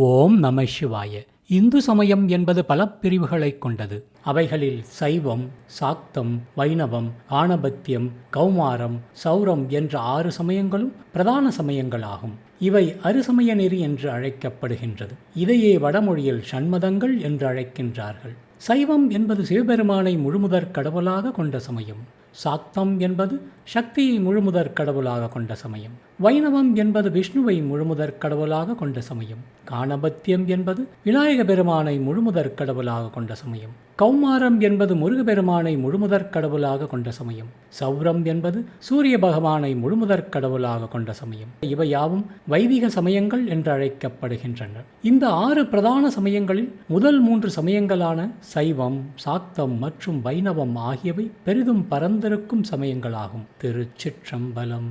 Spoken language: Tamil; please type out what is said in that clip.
ஓம் நம சிவாய. இந்து சமயம் என்பது பல பிரிவுகளைக் கொண்டது. அவைகளில் சைவம் சாக்தம் வைணவம் ஆணபத்தியம் கௌமாரம் சௌரம் என்ற ஆறு சமயங்களும் பிரதான சமயங்களாகும். இவை அருசமய நெறி என்று அழைக்கப்படுகின்றது. இதையே வடமொழியில் சண்மதங்கள் என்று அழைக்கின்றார்கள். சைவம் என்பது சிவபெருமானை முழுமுதற் கடவுளாக கொண்ட சமயம். சாக்தம் என்பது சக்தியை முழுமுதற் கடவுளாக கொண்ட சமயம். வைணவம் என்பது விஷ்ணுவை முழுமுதற் கடவுளாக கொண்ட சமயம். காணபத்தியம் என்பது விநாயக பெருமானை முழுமுதற் கடவுளாக கொண்ட சமயம். கௌமாரம் என்பது முருகபெருமானை முழுமுதற் கடவுளாக கொண்ட சமயம். சௌரம் என்பது சூரிய பகவானை முழுமுதற் கடவுளாக கொண்ட சமயம். இவை யாவும் வைதிக சமயங்கள் என்று அழைக்கப்படுகின்றன இந்த ஆறு பிரதான சமயங்களில் முதல் மூன்று சமயங்களான சைவம் சாக்தம் மற்றும் வைணவம் ஆகியவை பெரிதும் பரந்திருக்கும் சமயங்களாகும். திருச்சிற்றம்பலம்.